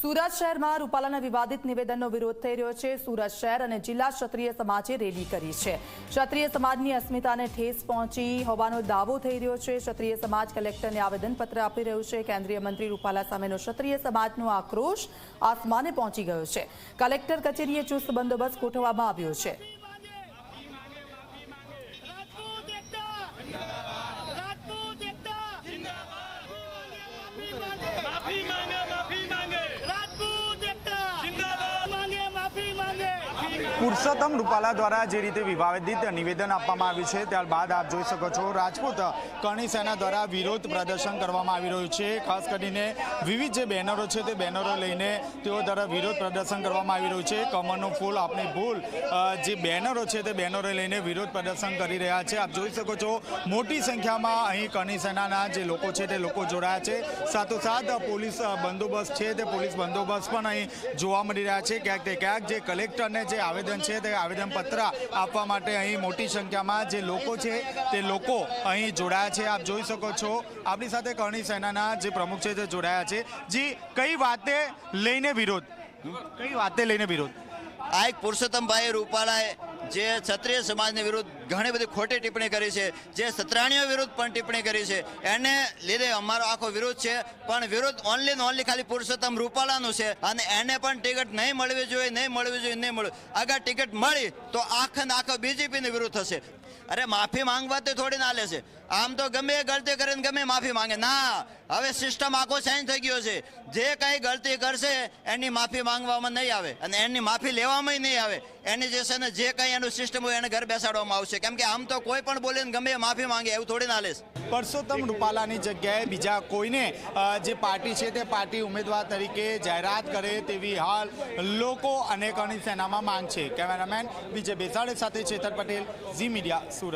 સુરત શહેરમાં રૂપાલાના વિવાદિત નિવેદનનો વિરોધ થઈ રહ્યો છે. સુરત શહેર અને જિલ્લા ક્ષત્રિય સમાજે રેલી કરી છે. ક્ષત્રિય સમાજની અસ્મિતાને ઠેસ પહોંચી હોવાનો દાવો થઈ રહ્યો છે. ક્ષત્રિય સમાજ કલેક્ટરને આવેદનપત્ર આપી રહ્યું છે. કેન્દ્રીય મંત્રી રૂપાલા સામેનો ક્ષત્રિય સમાજનો આક્રોશ આસમાને પહોંચી ગયો છે. કલેક્ટર કચેરીએ ચુસ્ત બંદોબસ્ત ગોઠવવામાં આવ્યો છે. પુરુષોત્તમ રૂપાલા દ્વારા જે રીતે વિવાદિત નિવેદન આપવામાં આવ્યું છે, ત્યારબાદ આપ જોઈ શકો છો, રાજપૂત કરણી સેના દ્વારા વિરોધ પ્રદર્શન કરવામાં આવી રહ્યું છે. ખાસ કરીને વિવિધ જે બેનરો છે, તે બેનરો લઈને તેઓ દ્વારા વિરોધ પ્રદર્શન કરવામાં આવી રહ્યું છે. કમરનું ફૂલ આપની ભૂલ જે બેનરો છે, તે બેનરો લઈને વિરોધ પ્રદર્શન કરી રહ્યા છે. આપ જોઈ શકો છો, મોટી સંખ્યામાં અહીં કરણી સેનાના જે લોકો છે, તે લોકો જોડાયા છે. સાથોસાથ પોલીસ બંદોબસ્ત છે, તે પોલીસ બંદોબસ્ત પણ અહીં જોવા મળી રહ્યા છે. ક્યાંક તે ક્યાંક જે કલેક્ટરને જે આવેદન છે તે આવેદનપત્ર આપવા માટે અહીં મોટી સંખ્યામાં જે લોકો છે તે લોકો અહીં જોડાયા છે. આપ જોઈ શકો છો, આપણી સાથે કરણી સેનાના જે પ્રમુખ છે તે જોડાયા છે. જી, કઈ વાતે લઈને વિરોધ? કઈ વાતે લઈને વિરોધ? આ એક પુરુષોત્તમભાઈ રૂપાલાએ જે ક્ષત્રિય સમાજની વિરુદ્ધ ઘણી બધી ખોટી ટિપ્પણી કરી છે, જે સત્રાણીઓ વિરુદ્ધ પણ ટિપ્પણી કરી છે. એને લીધે અમારો આખો વિરોધ છે, પણ વિરોધ ઓનલી ને ઓનલી ખાલી પુરુષોત્તમ રૂપાલાનું છે અને એને પણ ટિકિટ નહીં મળવી જોઈએ, નહીં મળવી જોઈએ, નહીં મળવી અગર ટિકિટ મળી તો આખે ને આખો બીજેપીની વિરુદ્ધ થશે. અરે માફી માંગવાથી થોડી ના લે છે. આમ તો ગમે ગલતી કરીને ગમે માફી માંગે. ના, હવે સિસ્ટમ આખો ચેન્જ થઈ ગયો છે. જે કંઈ ગલતી કરશે, એની માફી માંગવામાં નહીં આવે. અને એની માફી લેવામાં નહીં આવે. એની જે છે ને, જે કંઈ એનું સિસ્ટમ હોય, એને ઘર બેસાડવામાં આવશે. કેમ કે આમ તો કોઈ પણ બોલીને ગમે માફી માંગે, એવું થોડી ના લેશ પરસોત્તમ રૂપાલાની જગ્યાએ બીજા કોઈને જે પાર્ટી છે તે પાર્ટી ઉમેદવાર તરીકે જાહેરાત કરે તેવી હાલ લોકો અને કણી સેનામાં માંગ છે. કેમેરામેન વિજય બેસાડે સાથે ચેતન પટેલ, ઝી મીડિયા, સુરત.